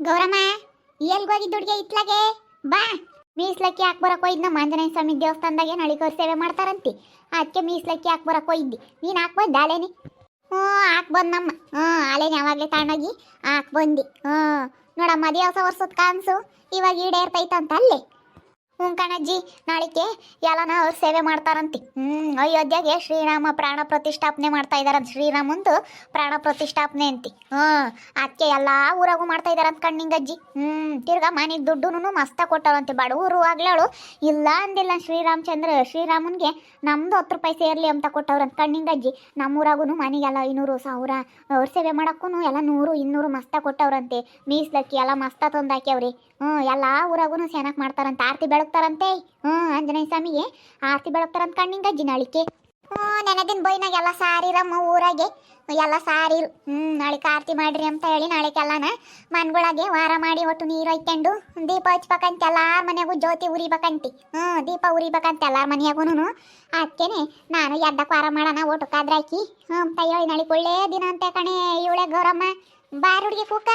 ಗೌರಮ್ಮ ಎಲ್ಗೋಗಿದ್ದ ದುಡ್ಗೆ ಇತ್ಲಾಗೆ? ಬಾ. ಮೀಸ್ಲಕ್ಕಿ ಹಾಕ್ ಬರಕ್ ನಮ್ಮ ಆಂಜನೇಯ ಸ್ವಾಮಿ ದೇವಸ್ಥಾನದಾಗೆ ನಳಿಕೋರ್ ಸೇವೆ ಮಾಡ್ತಾರಂತಿ. ಅದಕ್ಕೆ ಮೀಸ್ಲಕ್ಕಿ ಹಾಕ್ ಬರಕ್ ಹೋಯ್ದಿ ನೀನು ಹಾಕ್ ಬಂದ ಆಲೇನಿ ಹ್ಞೂ ಹಾಕ್ ನಮ್ಮ. ಹ್ಞೂ, ಆಲೇನಿ ಯಾವಾಗಲೇ ತಗೊಂಡೋಗಿ ಹಾಕ್ ಬಂದಿ ಹ್ಞೂ. ನೋಡಮ್ಮ ದೇವಸ ವರ್ಷದ ಕಾನ್ಸು. ಇವಾಗ ಈಡೇರ್ತೈತಂತ ಅಲ್ಲೇ. ಹ್ಞೂ ಕಣಜ್ಜಿ, ನಾಳಿಕೆ ಎಲ್ಲನ ಅವ್ರು ಸೇವೆ ಮಾಡ್ತಾರಂತಿ. ಹ್ಞೂ ಅಯೋಧ್ಯೆಗೆ ಶ್ರೀರಾಮ ಪ್ರಾಣ ಪ್ರತಿಷ್ಠಾಪನೆ ಮಾಡ್ತಾ ಇದಾರಂತ. ಶ್ರೀರಾಮಂದು ಪ್ರಾಣ ಪ್ರತಿಷ್ಠಾಪನೆ ಅಂತಿ. ಹ್ಞೂ ಅದಕ್ಕೆ ಎಲ್ಲ ಊರಾಗೂ ಮಾಡ್ತಾ ಇದಾರಂತ ಕಣ್ಣಿಂಗಜ್ಜಿ ಹ್ಞೂ ತಿರ್ಗಾ ಮನೆಗೆ ದುಡ್ಡುನು ಮಸ್ತ ಕೊಟ್ಟಾರಂತೆ ಬಡವರು ಆಗ್ಲಾಳು. ಇಲ್ಲ ಅಂದಿಲ್ಲ ಶ್ರೀರಾಮಚಂದ್ರ, ಶ್ರೀರಾಮನ್ಗೆ ನಮ್ದು ಹತ್ತು ರೂಪಾಯಿ ಸೇರ್ಲಿ ಅಂತ ಕೊಟ್ಟವ್ರಂತ ಕಣ್ಣಿಂಗಜ್ಜಿ ನಮ್ಮೂರಾಗೂ ಮನೆಗೆಲ್ಲ ಐನೂರು ಸಾವಿರ ಅವ್ರ ಸೇವೆ ಮಾಡೋಕ್ಕೂ ಎಲ್ಲ ನೂರು, ಇನ್ನೂರು ಮಸ್ತ ಕೊಟ್ಟವ್ರಂತೆ. ಮೀಸ್ಲಕ್ಕಿ ಎಲ್ಲ ಮಸ್ತ ತಂದಾಕ್ಯಾವ್ರಿ. ಹ್ಞೂ, ಎಲ್ಲ ಊರಾಗೂ ಚೆನ್ನಾಗಿ ಮಾಡ್ತಾರಂತ, ಆರತಿ ಬೆಳಗ್ತಾರಂತೆ. ಹ್ಞೂ, ಆಂಜನೇಯ ಸ್ವಾಮಿಗೆ ಆರತಿ ಬೆಳಗ್ತಾರಂತ ಕಣ್ಣಿಂಗ ಜಿನಾಳಿಕೆ. ಹ್ಞೂ ನೆನದಿನ ಬೈನಾಗ ಎಲ್ಲ ಸಾರಿರಮ್ಮ ಊರಾಗೆ. ಎಲ್ಲ ಸಾರಿ, ಹ್ಞೂ ನಾಳೆ ಆರತಿ ಮಾಡ್ರಿ ಅಂತ ಹೇಳಿ ನಾಳೆ ಎಲ್ಲನ ಮನ್ಗೊಳಗೆ ವಾರ ಮಾಡಿ ಒಟ್ಟು ನೀರು ಹೊಯ್ಕೊಂಡು ದೀಪ ಹಚ್ಬೇಕಂತ ಎಲ್ಲಾರ ಮನೆಗೂ ಜ್ಯೋತಿ ಉರಿಬೇಕಂತಿ. ಹ್ಞೂ, ದೀಪ ಉರಿಬೇಕಂತ ಎಲ್ಲಾರ ಮನೆಯಾಗೂ ಅದಕ್ಕೇನೆ ನಾನು ಎದ್ದಕ್ಕೆ ವಾರ ಮಾಡೋಣ, ಒಟ್ಟು ಕಾದ್ರಾಕಿ. ಹ್ಞೂ, ಅಂತ ಹೇಳಿ ನಾಳೆ ಒಳ್ಳೆ ದಿನ ಅಂತ ಕಣೆ, ಇವಳೆ ಗೌರಮ್ಮ. ಬಾರ್ ಹುಡುಗಿ ಕೂಕ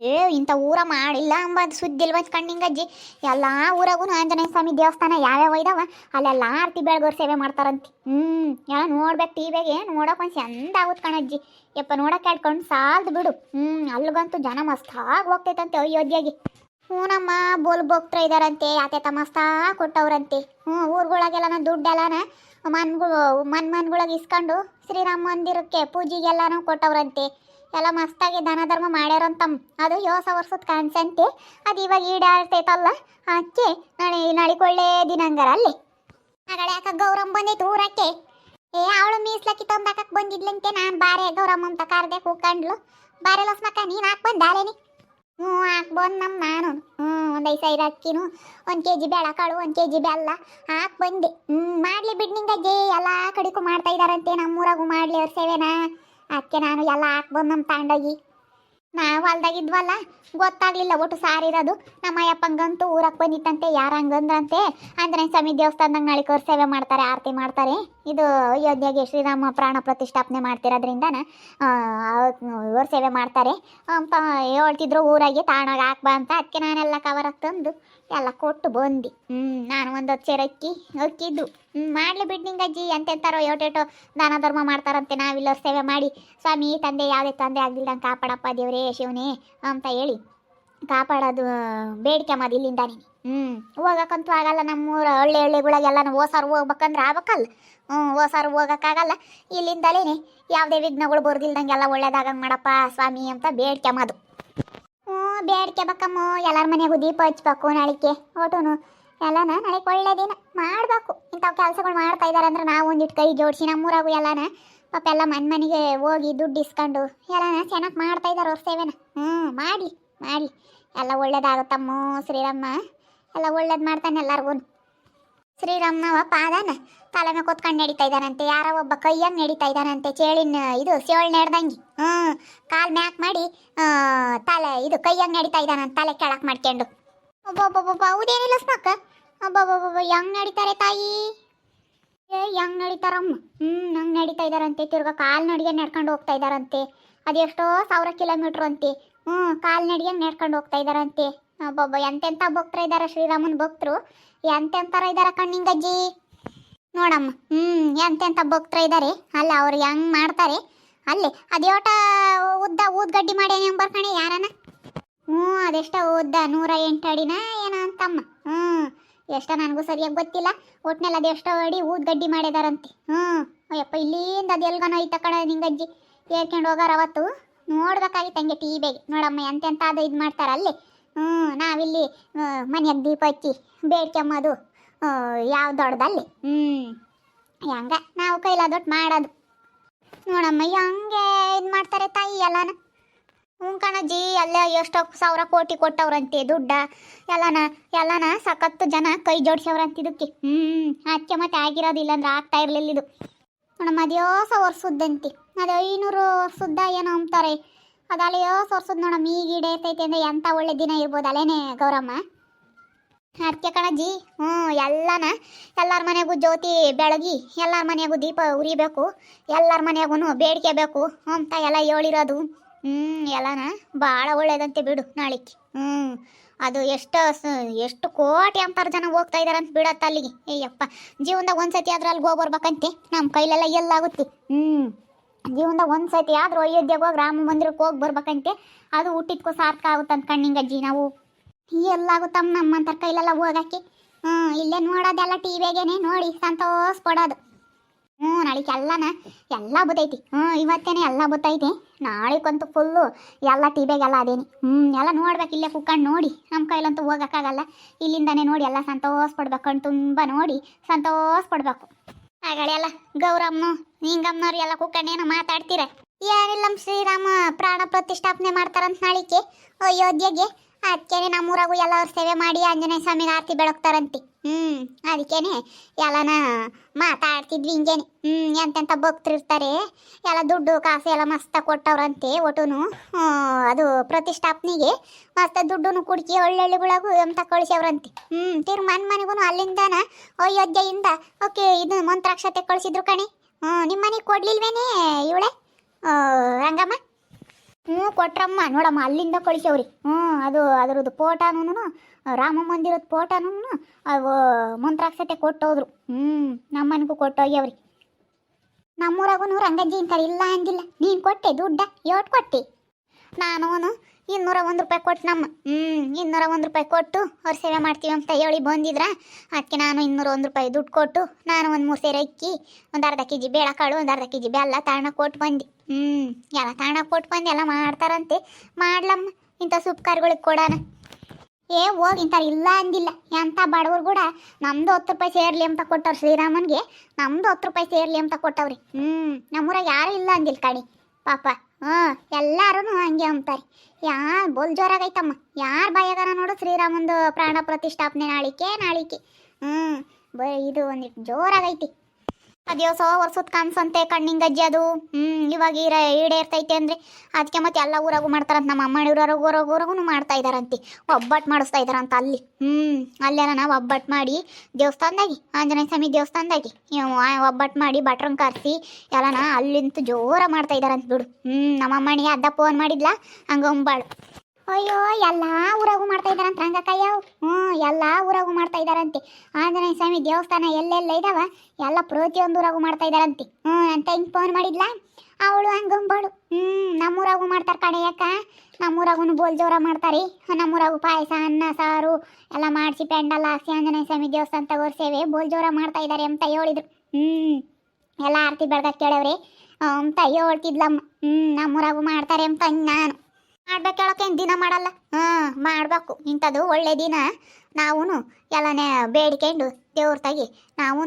ಏ, ಇಂಥ ಊರ ಮಾಡಿಲ್ಲ ಅಂಬದು ಸುದ್ದಿ ಇಲ್ವಂತ ಕಣ್ಣಿಂಗಜ್ಜಿ ಎಲ್ಲ ಊರಾಗೂ ಆಂಜನೇಯ ಸ್ವಾಮಿ ದೇವಸ್ಥಾನ ಯಾವ್ಯಾವ ಇದಾವ? ಅಲ್ಲೆಲ್ಲ ಆರ್ತಿ ಬೆಳಗೋರ್ ಸೇವೆ ಮಾಡ್ತಾರಂತೆ. ಹ್ಞೂ ಯಾ, ನೋಡ್ಬೇಕು ಟಿವಿಗೆ ನೋಡೋಕೆ ಒಂದು ಚಂದ ಆಗುತ್ತೆ ಕಣಜ್ಜಿ ಯಪ್ಪ ನೋಡಕ್ಕೆ ಆಡ್ಕೊಂಡು ಸಾಲ್ದು ಬಿಡು. ಹ್ಞೂ ಅಲ್ಲಿಗಂತೂ ಜನ ಮಸ್ತಾಗಿ ಹೋಗ್ತೈತಂತೆ ಅಯೋಧ್ಯೆಗೆ. ಹ್ಞೂನಮ್ಮ ಬೋಲ್ ಬೋಗ್ತಾ ಇದಾರಂತೆ, ಯಾತೆ ತಮಸ್ತಾ ಕೊಟ್ಟವ್ರಂತೆ. ಹ್ಞೂ ಊರುಗಳಿಗೆಲ್ಲ ದುಡ್ಡೆಲ್ಲನ ಮನ್ಗಳು ಮನ್ ಮನ್ಗಳಿಗೆ ಇಸ್ಕೊಂಡು ಶ್ರೀರಾಮ ಮಂದಿರಕ್ಕೆ ಪೂಜೆಗೆಲ್ಲನೂ ಕೊಟ್ಟವ್ರಂತೆ. ಎಲ್ಲ ಮಸ್ತಾಗಿ ದಾನ ಧರ್ಮ ಮಾಡ್ಯಾರಂತಮ್ಮ. ಅದು ಯೋಸ ವರ್ಷದ ಕಾಣ್ಸಂತೆ. ಅದು ಇವಾಗ ಈಡಾಡ್ತೈತಲ್ಲ ಹಾಕಿ ನಾಳೆ ನಾಳೆಗೆ ದಿನಂಗರ ಅಲ್ಲಿ. ನಾಳೆ ಯಾಕೆ ಗೌರಮ್ಮ ಬಂದೈತೆ ಊರಕ್ಕೆ. ಏ, ಅವಳು ಮೀಸ್ಲಕ್ಕಿ ತಂದಾಕಕ್ ಬಂದಿದ್ಲಂತೆ. ನಾನು ಬಾರೆ ಗೌರಮ್ಮ ಅಂತ ಕಾರ್ದೆ ಕೂಕಂಡ್ಲು. ಬಾರೆ ಲಸ್ಮಕ್ಕ, ನೀನು ಹಾಕ್ ಬಂದಾಲೇನಿ ಹ್ಞೂ, ಹಾಕ್ ಬಂದ್ ನಮ್ಮ ನಾನು. ಹ್ಞೂ, ಒಂದು ಐದು ಸಾವಿರ ಅಕ್ಕಿನು, ಒಂದು ಕೆ ಜಿ ಬೇಳೆಕಾಳು ಒಂದು ಕೆ ಜಿ ಬೆಲ್ಲ ಹಾಕ್ ಬಂದೆ. ಹ್ಞೂ ಮಾಡಲಿ ಬಿಡ್ ಜೇ ಎಲ್ಲ ಕಡೆಗೂ ಮಾಡ್ತಾ ಇದಾರಂತೆ ನಮ್ಮೂರಾಗೂ ಮಾಡಲಿ ಅವ್ರ ಸೇವೆನಾ. ಅದಕ್ಕೆ ನಾನು ಎಲ್ಲ ಹಾಕ್ಬೋದು ನಮ್ಮ ತಾಂಡೋಗಿ. ನಾವು ಹೊಲ್ದಾಗಿದ್ವಲ್ಲ ಗೊತ್ತಾಗ್ಲಿಲ್ಲ ಒಟ್ಟು ಸಾರಿರೋದು ನಮ್ಮ ಅಯ್ಯಪ್ಪಂಗಂತೂ ಊರಕ್ಕೆ ಬಂದಿತ್ತಂತೆ, ಯಾರು ಹಂಗಂದ್ರಂತೆ. ಅಂದ್ರೆ ಸ್ವಾಮಿ ದೇವಸ್ಥಾನದಾಗ ನಾಳೆ ಸೇವೆ ಮಾಡ್ತಾರೆ, ಆರತಿ ಮಾಡ್ತಾರೆ. ಇದು ಅಯೋಧ್ಯೆಗೆ ಶ್ರೀರಾಮ ಪ್ರಾಣ ಪ್ರತಿಷ್ಠಾಪನೆ ಮಾಡ್ತಿರೋದ್ರಿಂದ ಇವರು ಸೇವೆ ಮಾಡ್ತಾರೆ. ಹೇಳ್ತಿದ್ರು ಊರಾಗೆ, ತಾಣಾಗ ಹಾಕ್ಬಾ ಅಂತ. ಅದಕ್ಕೆ ನಾನೆಲ್ಲ ಕವರ್ ತಂದು ಎಲ್ಲ ಕೊಟ್ಟು ಬಂದು. ಹ್ಞೂ ನಾನು ಒಂದು ಹತ್ತು ಅಕ್ಕಿ, ಅಕ್ಕಿದ್ದು. ಹ್ಞೂ ಮಾಡಲಿ ಬಿಡ್ ನಿಂಗಜ್ಜಿ ಎಂತೆಂತಾರೋ ಯೋಟೇಟೋ ದಾನ ಧರ್ಮ ಮಾಡ್ತಾರಂತೆ, ನಾವಿಲ್ಲ ಸೇವೆ ಮಾಡಿ. ಸ್ವಾಮಿ, ತಂದೆ ಯಾವುದೇ ತಂದೆ ಆಗಲಿಲ್ಲ ಕಾಪಾಡಪ್ಪ ದೇವರೇ, ಶಿವನೇ ಅಂತ ಹೇಳಿ ಕಾಪಾಡೋದು ಬೇಡಿಕೆ ಮಾಡಿ ಇಲ್ಲಿಂದ ನೀನು. ಹ್ಞೂ ಹೋಗಕ್ಕಂತೂ ಆಗಲ್ಲ ನಮ್ಮೂರ ಹಳ್ಳಿ ಹಳ್ಳಿಗಳಿಗೆಲ್ಲ ಹೋಸಾರು ಹೋಗ್ಬೇಕಂದ್ರೆ ಆಗ್ಬೇಕಲ್ಲ. ಹ್ಞೂ ಸರ್ ಹೋಗೋಕ್ಕಾಗಲ್ಲ. ಇಲ್ಲಿಂದಲೇ ಯಾವುದೇ ವಿಘ್ನಗಳು ಬರ್ದಿಲ್ದಂಗೆ ಎಲ್ಲ ಒಳ್ಳೇದಾಗಂಗೆ ಮಾಡಪ್ಪ ಸ್ವಾಮಿ ಅಂತ ಬೇಡ್ಕೆಮದು ಹ್ಞೂ, ಬೇಡಿಕೆ ಬೇಕಮ್ಮ ಎಲ್ಲರ ಮನೆಗೂ ದೀಪ ಹಚ್ಬೇಕು ನಾಳಿಕೆ. ಒಟುನು ಎಲ್ಲನ ನಾಳೆಗೆ ಒಳ್ಳೆ ದಿನ ಮಾಡಬೇಕು. ಇಂಥವು ಕೆಲಸಗಳು ಮಾಡ್ತಾ ಇದ್ದಾರೆ ಅಂದ್ರೆ ನಾವು ಒಂದಿಟ್ಟು ಕೈ ಜೋಡಿಸಿ ನಮ್ಮೂರಾಗು ಎಲ್ಲನ ಪಾಪ ಎಲ್ಲ ಮನೆ ಮನೆಗೆ ಹೋಗಿ ದುಡ್ಡು ಇಸ್ಕೊಂಡು ಎಲ್ಲನ ಚೆನ್ನಾಗಿ ಮಾಡ್ತಾ ಇದ್ದಾರೆ ಅವ್ರ ಸೇವೆನ. ಹ್ಞೂ, ಮಾಡಿ ಮಾಡಿ. ಎಲ್ಲ ಒಳ್ಳೇದಾಗುತ್ತಮ್ಮ ಶ್ರೀರಮ್ಮ. ಎಲ್ಲ ಒಳ್ಳೇದು ಮಾಡ್ತಾನೆ ಎಲ್ಲರಿಗೂ ಶ್ರೀರಾಮನವ ಪಾದನ ತಲೆ ಮೇಲೆ ಕೂತ್ಕೊಂಡು ನಡೀತಾ ಇದ್ದಾನಂತೆ, ಯಾರೋ ಒಬ್ಬ ಕೈಯಂಗ್ ನಡೀತಾ ಇದ್ದಾನಂತೆ, ಚೇಳಿನ, ಇದು ಸೇಳ್ ನೆಡ್ದಂಗೆ. ಹ್ಞೂ ಕಾಲು ಮ್ಯಾಕ್ ಮಾಡಿ ತಲೆ, ಇದು ಕೈಯಂಗ್ ನಡೀತಾ ಇದ್ದಾನಂತ, ತಲೆ ಕೆಳಕ್ಕೆ ಮಾಡ್ಕೊಂಡು. ಒಬ್ಬೊಬ್ಬೊಬ್ಬ ಹೌದೇನಿಲ್ಲ ಸ್ಮಕ್ಕ ಒಬ್ಬೊಬ್ಬೊಬ್ಬ ಹೆಂಗ್ ನಡೀತಾರೆ ತಾಯಿ? ಏ, ಹೆಂಗ್ ನಡೀತಾರಮ್ಮ? ಹ್ಞೂ ಹಂಗೆ ನಡೀತಾ ಇದ್ದಾರಂತೆ, ತಿರ್ಗಾ ಕಾಲು ನಡಿಗೆ ನಡ್ಕೊಂಡು ಹೋಗ್ತಾ ಇದ್ದಾರಂತೆ. ಅದೆಷ್ಟೋ ಸಾವಿರ ಕಿಲೋಮೀಟ್ರ್ ಅಂತೆ. ಹ್ಞೂ ಕಾಲು ನಡಿಗೆ ನಡ್ಕೊಂಡು ಹೋಗ್ತಾ ಇದ್ದಾರಂತೆ. ಒಬ್ಬೊಬ್ಬ ಎಂತೆಂಥ ಭಕ್ತರು ಇದ್ದಾರೆ ಶ್ರೀರಾಮನ ಭಕ್ತರು. ಎಂತೆಂಥರ ಇದ್ದಾರೆ ಕಣ್ಣಿಂಗಜ್ಜಿ? ನೋಡಮ್ಮ ಹ್ಞೂ ಎಂತೆಂಥ ಭಕ್ತರು ಇದ್ದಾರೆ ಅಲ್ಲ, ಅವ್ರು ಹೆಂಗ್ ಮಾಡ್ತಾರೆ? ಅಲ್ಲಿ ಅದೇಟ ಉದ್ದ, ಊದ್ಗಡ್ಡಿ ಮಾಡಿ ಹೆಂಗ್ ಬರ್ಕಣೆ ಯಾರನ? ಹ್ಞೂ, ಅದೆಷ್ಟ ಉದ್ದ, ನೂರ ಎಂಟು ಅಡಿನ ಏನ ಅಂತಮ್ಮ? ಹ್ಞೂ ಎಷ್ಟ ನನಗೂ ಸರಿಯಾಗಿ ಗೊತ್ತಿಲ್ಲ. ಒಟ್ನೆಲ್ಲ ಅದೆಷ್ಟೋ ಅಡಿ ಊದ್ಗಡ್ಡಿ ಮಾಡಿದಾರಂತೆ. ಹ್ಞೂ ಅಯ್ಯಪ್ಪ, ಇಲ್ಲಿಂದ ಅದು ಎಲ್ಗನ ಐತ ಕಣ ನಿಂಗಜ್ಜಿ. ಏರ್ಕೊಂಡು ಹೋಗಾರ ಅವತ್ತು. ನೋಡ್ಬೇಕಾಗಿತ್ತು ಹಂಗೆ ಟಿ ವಿಗೆ. ನೋಡಮ್ಮ ಎಂತೆಂಥ ಅದು ಇದು ಮಾಡ್ತಾರೆ ಅಲ್ಲಿ ಹ್ಞೂ ನಾವಿಲ್ಲಿ ಮನೆಯಾಗ ದೀಪ ಹಚ್ಚಿ ಬೇಡ್ಕೊಂಬೋದು ಯಾವ ದೊಡ್ಡದಲ್ಲಿ. ಹ್ಞೂ ಹೆಂಗ? ನಾವು ಕೈಲಾದೊಟ್ಟು ಮಾಡೋದು. ನೋಡಮ್ಮ ಹಂಗೆ ಇದು ಮಾಡ್ತಾರೆ ತಾಯಿ ಎಲ್ಲನ? ಹ್ಞೂ ಕಣಜ್ಜಿ ಎಲ್ಲ ಎಷ್ಟೋ ಸಾವಿರ ಕೋಟಿ ಕೊಟ್ಟವ್ರಂತೆ ದುಡ್ಡ. ಎಲ್ಲನ ಎಲ್ಲನ ಸಖತ್ತು ಜನ ಕೈ ಜೋಡಿಸವ್ರಂತಿದಕ್ಕೆ ಹ್ಞೂ ಅದಕ್ಕೆ ಮತ್ತೆ ಆಗಿರೋದಿಲ್ಲ ಅಂದ್ರೆ ಆಗ್ತಾ ಇರಲಿಲ್ಲ ಇದು. ನೋಡಮ್ಮ ಅದೇ ಸಾವಿರ ವರ್ಷದ್ದಂತೆ. ಅದು ಐನೂರು ಸುದ್ದ ಏನೋ ಅಂತಾರೆ. ಅದು ಸೋರ್ಸದ್ ನೋಡಮ್ಮ ಈಗ ಈಡೇರ್ತೈತೆ ಅಂದ್ರೆ ಎಂಥ ಒಳ್ಳೆ ದಿನ ಇರ್ಬೋದು ಅಲೇನೇ ಗೌರಮ್ಮ? ಅದಕ್ಕೆ ಕಣಜ್ಜಿ, ಹ್ಞೂ, ಎಲ್ಲನ, ಎಲ್ಲರ ಮನೆಗೂ ಜ್ಯೋತಿ ಬೆಳಗಿ, ಎಲ್ಲರ ಮನೆಗೂ ದೀಪ ಉರಿಬೇಕು, ಎಲ್ಲರ ಮನೆಗೂ ಬೇಡಿಕೆ ಬೇಕು ಅಂತ ಎಲ್ಲ ಹೇಳಿರೋದು. ಹ್ಞೂ, ಎಲ್ಲನ ಭಾಳ ಒಳ್ಳೇದಂತೆ ಬಿಡು ನಾಳಿಗೆ ಹ್ಞೂ, ಅದು ಎಷ್ಟು ಎಷ್ಟು ಕೋಟಿ ಅಂತಾರ ಜನ ಹೋಗ್ತಾ ಇದಾರೆ ಅಂತ ಬಿಡತ್ತ ಅಲ್ಲಿಗೆ. ಏಯ್ಯಪ್ಪ ಜೀವನದಾಗ ಒಂದ್ಸತಿ ಆದ್ರೆ ಅಲ್ಲಿಗೆ ಹೋಗ್ಬರ್ಬೇಕಂತೆ ನಮ್ಮ ಕೈಲೆಲ್ಲ ಎಲ್ಲಾಗುತ್ತೆ. ಹ್ಞೂ. ಜೀವನದಾಗ ಒಂದ್ಸತಿ ಆದರೂ ಅಯೋಧ್ಯೆಗೆ ಹೋಗಿ ರಾಮ ಮಂದಿರಕ್ಕೆ ಹೋಗಿ ಬರ್ಬೇಕಂತೆ, ಅದು ಹುಟ್ಟಿದ್ಕೋ ಸಾರ್ಥಕ ಆಗುತ್ತೆ ಆಗುತ್ತಂತ ಕಣ್ಣಿಂಗಜ್ಜಿ ನಾವು. ಎಲ್ಲಾಗುತ್ತಮ್ಮ ನಮ್ಮಂತರ ಕೈಲೆಲ್ಲ ಹೋಗಕ್ಕೆ ಹ್ಞೂ ಇಲ್ಲೇ ನೋಡೋದೆಲ್ಲ ಟಿ ವಿಯಾಗೇನೆ ನೋಡಿ ಸಂತೋಷ ಪಡೋದು. ಹ್ಞೂ ನಾಳೆಗೆ ಎಲ್ಲನ, ಎಲ್ಲ ಬತ್ತೈತಿ ಹ್ಞೂ ಇವತ್ತೇನೆ ಎಲ್ಲ ಬತ್ತೈತಿ ನಾಳೆಗಂತೂ ಫುಲ್ಲು ಎಲ್ಲ ಟಿ ವಿಯಾಗೆಲ್ಲ ಅದೇನಿ. ಹ್ಞೂ ಎಲ್ಲ ನೋಡ್ಬೇಕು ಇಲ್ಲೇ ಕುತ್ಕೊಂಡು ನೋಡಿ. ನಮ್ಮ ಕೈಲಂತೂ ಹೋಗೋಕ್ಕಾಗಲ್ಲ. ಇಲ್ಲಿಂದಾನೆ ನೋಡಿ ಎಲ್ಲ ಸಂತೋಷ ಪಡ್ಬೇಕು ಕಣ್ಣು ತುಂಬ ನೋಡಿ ಸಂತೋಷ ಪಡ್ಬೇಕು. ಆಗಳೆಲ್ಲ ಗೌರಮ್ನು ನಿಂಗಮ್ಮನವ್ರು ಎಲ್ಲ ಕುತ್ಕೊಂಡು ಏನೋ ಮಾತಾಡ್ತೀರ? ಯಾರಿಲ್ಲಮ್ಮ ಶ್ರೀರಾಮ ಪ್ರಾಣ ಪ್ರತಿಷ್ಠಾಪನೆ ಮಾಡ್ತಾರಂತ ನಾಳಿಕೆ? ಅಯೋಧ್ಯೆಗೆ? ಅದಕ್ಕೇನೆ ನಮ್ಮೂರಾಗೂ ಎಲ್ಲರ ಸೇವೆ ಮಾಡಿ ಆಂಜನೇಯ ಸ್ವಾಮಿಗೆ ಆರತಿ ಬೆಳಗ್ತಾರಂತಿ. ಹ್ಮ್ ಅದಕ್ಕೇನೆ ಎಲ್ಲನ ಮಾತಾಡ್ತಿದ್ವಿ ಹಿಂಗೇನೆ. ಹ್ಮ್ ಎಂತೆಂಥ ಭಕ್ತರು ಇರ್ತಾರೆ. ಎಲ್ಲ ದುಡ್ಡು, ಕಾಸು ಎಲ್ಲ ಮಸ್ತ ಕೊಟ್ಟವ್ರಂತೆ ಒಟುನು. ಅದು ಪ್ರತಿಷ್ಠಾಪನೆಗೆ ಮಸ್ತ ದುಡ್ಡುನು ಕುಡ್ಕಿ ಹಳ್ಳಿಗಳಿಗೂ ಎಂತ ಕಳಿಸ್ಯವ್ರಂತೆ. ಹ್ಮ್ ತಿರ್ ಮನ್ ಮನೆಗೂ ಅಲ್ಲಿಂದನ ಅಯೋಧ್ಯೆಯಿಂದ. ಓಕೆ, ಇದು ಮಂತ್ರಾಕ್ಷತೆ ಕಳಿಸಿದ್ರು ಕಣೆ. ಹ್ಞೂ ನಿಮ್ಮ ಮನೆಗೆ ಕೊಡ್ಲಿಲ್ವೇನೆ ಇವಳೆ? ರಂಗಮ್ಮ? ಹ್ಞೂ ಕೊಟ್ರಮ್ಮ, ನೋಡಮ್ಮ, ಅಲ್ಲಿಂದ ಕಳಿಸವ್ರಿ. ಹ್ಞೂ, ಅದು ಅದರದ್ದು ಫೋಟಾನು ರಾಮ ಮಂದಿರದ ಫೋಟಾನು ಅವು ಮಂತ್ರಾಕ್ಷತೆ ಕೊಟ್ಟೋದ್ರು. ಹ್ಞೂ, ನಮ್ಮನಿಗೂ ಕೊಟ್ಟೋಗ್ಯವ್ರಿ. ನಮ್ಮೂರಾಗೂ ರಂಗಜ್ಜಿ ಅಂತಾರೆ ಇಲ್ಲ ಅಂದಿಲ್ಲ. ನೀನು ಕೊಟ್ಟೆ ದುಡ್ಡ, ಯೋಟ್ ಕೊಟ್ಟೆ. ನಾನು ಇನ್ನೂರ ಒಂದು ರೂಪಾಯಿ ಕೊಟ್ಟು ನಮ್ಮ ಹ್ಞೂ ಇನ್ನೂರ ಒಂದು ರೂಪಾಯಿ ಕೊಟ್ಟು ಅವ್ರು ಸೇವೆ ಮಾಡ್ತೀವಿ ಅಂತ ಹೇಳಿ ಬಂದಿದ್ರ ಅದಕ್ಕೆ ನಾನು ಇನ್ನೂರ ಒಂದು ರೂಪಾಯಿ ದುಡ್ಡು ಕೊಟ್ಟು ನಾನು ಒಂದು ಮೂರು ಸೇರೆ ಅಕ್ಕಿ, ಒಂದು ಅರ್ಧ ಕೆ ಜಿ ಬೇಳೆಕಾಳು, ಒಂದು ಅರ್ಧ ಕೆ ಜಿ ಬೆಲ್ಲ ತಾಣ ಕೊಟ್ಟು ಬಂದು. ಹ್ಞೂ ಎಲ್ಲ ತಾಣ ಕೊಟ್ಟು ಬಂದು ಎಲ್ಲ ಮಾಡ್ತಾರಂತೆ, ಮಾಡ್ಲಮ್ಮ, ಇಂಥ ಸುಪ್ಕಾರ್ಗಳಿಗೆ ಕೊಡೋಣ ಏ, ಹೋಗಿ ಇಂಥ ಇಲ್ಲ ಅಂದಿಲ್ಲ, ಎಂಥ ಬಡವರು ಕೂಡ ನಮ್ದು ಹತ್ತು ರೂಪಾಯಿ ಸೇರ್ಲಿ ಅಂತ ಕೊಟ್ಟವ್ರು ಶ್ರೀರಾಮನ್ಗೆ, ನಮ್ದು ಹತ್ತು ರೂಪಾಯಿ ಸೇರ್ಲಿ ಅಂತ ಕೊಟ್ಟವ್ರಿ. ಹ್ಞೂ ನಮ್ಮೂರಾಗ ಯಾರು ಇಲ್ಲ ಅಂದಿಲ್ಲ ಕಣಿ, ಪಾಪ. ಹ್ಞೂ ಎಲ್ಲರೂ ಹಂಗೆ ಅಂತಾರೆ ಯಾರು ಬೋಲ್ ಜೋರಾಗೈತಮ್ಮ. ಯಾರು ಬಾಯಾಗಾರ ನೋಡು ಶ್ರೀರಾಮಂದು ಪ್ರಾಣ ಪ್ರತಿಷ್ಠಾಪನೆ ನಾಳಿಕೆ ನಾಳಿಕೆ. ಹ್ಞೂ ಬ ಇದು ಒಂದಿಟ್ಟು ಜೋರಾಗೈತಿ. ಅದ್ಯೋಸ ವರ್ಷದ ಕಾಣಿಸಂತೆ ಅಜ್ಜಿ ಅದು. ಹ್ಞೂ ಇವಾಗ ಈರ ಈಡೇರ್ತೈತೆ ಅಂದ್ರೆ ಅದಕ್ಕೆ ಮತ್ತೆ ಎಲ್ಲ ಊರಾಗೂ ಮಾಡ್ತಾರಂತ. ನಮ್ಮ ಅಮ್ಮ ಊರಾಗ ಊರಾಗ ಊರಾಗೂ ಮಾಡ್ತಾ ಇದಾರಂತೆ. ಒಬ್ಬಟ್ಟು ಮಾಡಿಸ್ತಾ ಇದಾರಂತ ಅಲ್ಲಿ. ಹ್ಞೂ ಅಲ್ಲೆಲ್ಲ ನಾವು ಒಬ್ಬಟ್ಟು ಮಾಡಿ ದೇವಸ್ಥಾನದಾಗಿ, ಆಂಜನೇಯ ಸ್ವಾಮಿ ದೇವಸ್ಥಾನದಾಗಿ ಒಬ್ಬಟ್ ಮಾಡಿ ಭಟ್ರಂಗ್ ಕರೆಸಿ ಎಲ್ಲನ ಅಲ್ಲಿಂತ ಜೋರ ಮಾಡ್ತಾ ಇದಾರಂತ ಬಿಡು. ಹ್ಞೂ ನಮ್ಮ ಅಮ್ಮನಿಗೆ ಅದ್ದ ಫೋನ್ ಮಾಡಿದ್ಲಾ? ಹಂಗ ಅಯ್ಯೋ, ಎಲ್ಲ ಊರಾಗೂ ಮಾಡ್ತಾ ಇದಾರಂತ ರಂಗಕ್ಕಯ್ಯ ಹ್ಞೂ ಎಲ್ಲ ಊರಾಗೂ ಮಾಡ್ತಾ ಇದ್ದಾರಂತೆ. ಆಂಜನೇಯ ಸ್ವಾಮಿ ದೇವಸ್ಥಾನ ಎಲ್ಲೆಲ್ಲ ಇದಾವ? ಎಲ್ಲ ಪ್ರತಿಯೊಂದು ಊರಾಗೂ ಮಾಡ್ತಾ ಇದ್ದಾರಂತೆ. ಹ್ಞೂ ಅಂತ ಹಿಂಗೆ ಫೋನ್ ಮಾಡಿದ್ಲ? ಅವಳು ಹಂಗಂಬಳು ಹ್ಞೂ ನಮ್ಮೂರಾಗೂ ಮಾಡ್ತಾರೆ ಕಡೆ ಯಾಕ ನಮ್ಮೂರಾಗೂ ಬೋಲ್ ಜೋರ ಮಾಡ್ತಾರೆ. ನಮ್ಮೂರಾಗೂ ಪಾಯಸ, ಅನ್ನ, ಸಾರು ಎಲ್ಲ ಮಾಡಿಸಿ ಪೆಂಡಲ್ಲ ಹಾಕ್ಸಿ ಆಂಜನೇಯ ಸ್ವಾಮಿ ದೇವಸ್ಥಾನ ತಗೋರ್ಸೇವೆ. ಬೋಲ್ ಜೋರ ಮಾಡ್ತಾ ಇದ್ದಾರೆ ಅಂತ ಹೇಳಿದ್ರು. ಹ್ಞೂ ಎಲ್ಲ ಆರತಿ ಬೆಳಗ್ಗೆ ಕೇಳವ್ರಿ. ಅಂತ ಹೇಳ್ತಿದ್ಲಮ್ಮ. ಹ್ಞೂ ನಮ್ಮೂರಾಗೂ ಮಾಡ್ತಾರೆ ಅಂತ ನಾನು. ಮಾಡ್ಬೇಕು ಹೇಳೋಕೇನು ದಿನ ಮಾಡಲ್ಲ. ಹ್ಞೂ, ಮಾಡಬೇಕು. ಇಂಥದ್ದು ಒಳ್ಳೆ ದಿನ. ನಾವೂ ಎಲ್ಲನೇ ಬೇಡ್ಕೊಂಡು ದೇವ್ರ ತಾಗಿ ನಾವೂ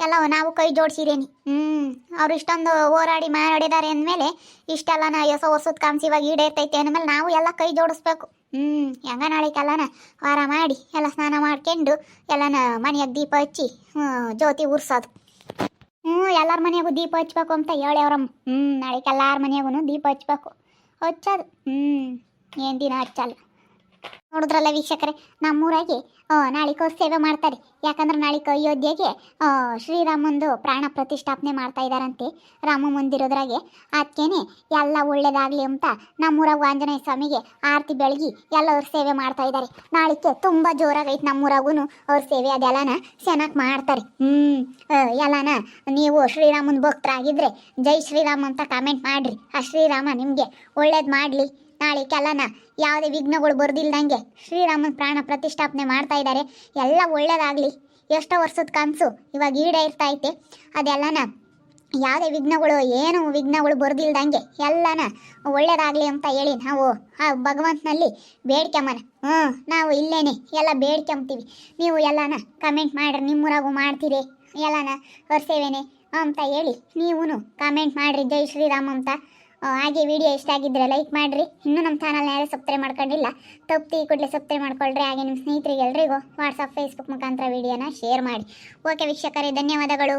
ಎಲ್ಲ ನಾವು ಕೈ ಜೋಡಿಸಿದೇನಿ. ಹ್ಞೂ, ಅವ್ರು ಇಷ್ಟೊಂದು ಹೋರಾಡಿ ಮಾಡಿದ್ದಾರೆ ಅಂದಮೇಲೆ ನಾ ಹೊಸ ವರ್ಷದ ಕಾಮ್ಸಿ ಇವಾಗ ಈಡೇರ್ತೈತೆ ಅಂದಮೇಲೆ ನಾವು ಎಲ್ಲ ಕೈ ಜೋಡಿಸ್ಬೇಕು. ಹ್ಞೂ, ಹೆಂಗ ನಾಳೆಗೆಲ್ಲನ ವಾರ ಮಾಡಿ ಎಲ್ಲ ಸ್ನಾನ ಮಾಡ್ಕೊಂಡು ಎಲ್ಲನ ಮನೆಯಾಗ ದೀಪ ಹಚ್ಚಿ ಜ್ಯೋತಿ ಉರ್ಸೋದು. ಹ್ಞೂ, ಎಲ್ಲರ ಮನೆಯಾಗೂ ದೀಪ ಹಚ್ಬೇಕು ಅಂತ ಹೇಳ್ಯವ್ರಮ್ಮ ಹ್ಞೂ ನಾಳೆಗೆ ಎಲ್ಲರ ಮನೆಯಾಗೂ ದೀಪ ಹಚ್ಬೇಕು. ಹಚ್ಚೋದು ಹ್ಞೂ ಏನು ದಿನ ಹಚ್ಚಲ್ಲ ನೋಡಿದ್ರಲ್ಲ ವೀಕ್ಷಕರೇ, ನಮ್ಮೂರಾಗಿ ನಾಳಿಕ ಸೇವೆ ಮಾಡ್ತಾರೆ. ಯಾಕಂದ್ರೆ ನಾಳಿಕ ಅಯೋಧ್ಯೆಗೆ ಶ್ರೀರಾಮಂದು ಪ್ರಾಣ ಪ್ರತಿಷ್ಠಾಪನೆ ಮಾಡ್ತಾ ಇದ್ದಾರಂತೆ. ರಾಮ ಮುಂದಿರೋದ್ರಾಗೆ. ಅದಕ್ಕೇನೆ ಎಲ್ಲ ಒಳ್ಳೇದಾಗಲಿ ಅಂತ ನಮ್ಮೂರಾಗ ಆಂಜನೇಯ ಸ್ವಾಮಿಗೆ ಆರತಿ ಬೆಳಗಿ ಎಲ್ಲ ಅವ್ರ ಸೇವೆ ಮಾಡ್ತಾ ಇದ್ದಾರೆ. ನಾಳಿಕೆ ತುಂಬ ಜೋರಾಗೈತೆ ನಮ್ಮೂರಾಗೂ ಅವ್ರ ಸೇವೆ. ಅದೆಲ್ಲನ ಚೆನ್ನಾಗಿ ಮಾಡ್ತಾರೆ. ಹ್ಞೂ ಎಲ್ಲನ ನೀವು ಶ್ರೀರಾಮನ ಭಕ್ತರಾಗಿದ್ದರೆ ಜೈ ಶ್ರೀರಾಮ್ ಅಂತ ಕಾಮೆಂಟ್ ಮಾಡಿರಿ. ಆ ಶ್ರೀರಾಮ ನಿಮಗೆ ಒಳ್ಳೇದು ಮಾಡಲಿ. ನಾಳೆಗೆಲ್ಲನ ಯಾವುದೇ ವಿಘ್ನಗಳು ಬರ್ದಿಲ್ದಂಗೆ ಶ್ರೀರಾಮನ ಪ್ರಾಣ ಪ್ರತಿಷ್ಠಾಪನೆ ಮಾಡ್ತಾ ಇದ್ದಾರೆ. ಎಲ್ಲ ಒಳ್ಳೇದಾಗಲಿ. ಎಷ್ಟೋ ವರ್ಷದ ಕನಸು ಇವಾಗ ಈಡೇರ್ತಾ ಐತೆ. ಅದೆಲ್ಲನ ಯಾವುದೇ ವಿಘ್ನಗಳು, ಏನು ವಿಘ್ನಗಳು ಬರ್ದಿಲ್ದಂಗೆ ಎಲ್ಲನ ಒಳ್ಳೇದಾಗಲಿ ಅಂತ ಹೇಳಿ ನಾವು ಆ ಭಗವಂತನಲ್ಲಿ ಬೇಡ್ಕೊಂಬನ ಹ್ಞೂ ನಾವು ಇಲ್ಲೇನೆ, ಎಲ್ಲ ಬೇಡ್ಕೊಂಬ್ತೀವಿ ನೀವು ಎಲ್ಲನ ಕಮೆಂಟ್ ಮಾಡಿರಿ, ನಿಮ್ಮೂರಾಗೂ ಮಾಡ್ತೀರಿ. ಎಲ್ಲನ ಹೊರಸೇವೇನೆ ಅಂತ ಹೇಳಿ ನೀವು ಕಾಮೆಂಟ್ ಮಾಡಿರಿ, ಜೈ ಶ್ರೀರಾಮ್ ಅಂತ. ಹಾಗೆ ವಿಡಿಯೋ ಇಷ್ಟ ಆಗಿದ್ರೆ ಲೈಕ್ ಮಾಡಿರಿ. ಇನ್ನೂ ನಮ್ಮ ಚಾನಲ್ನ ಯಾರು ಸಬ್ಸ್ಕ್ರೈಬ್ ಮಾಡ್ಕೊಂಡಿಲ್ಲ, ತಪ್ಪಿ ಕೂಡಲೇ ಸಬ್ಸ್ಕ್ರೈಬ್ ಮಾಡ್ಕೊಳ್ರಿ. ಹಾಗೆ ನಿಮ್ಮ ಸ್ನೇಹಿತರಿಗೆ ಎಲ್ರಿಗೂ ವಾಟ್ಸಪ್ ಫೇಸ್ಬುಕ್ ಮುಖಾಂತರ ವಿಡಿಯೋನ ಶೇರ್ ಮಾಡಿ. ಓಕೆ ವೀಕ್ಷಕರೇ, ಧನ್ಯವಾದಗಳು.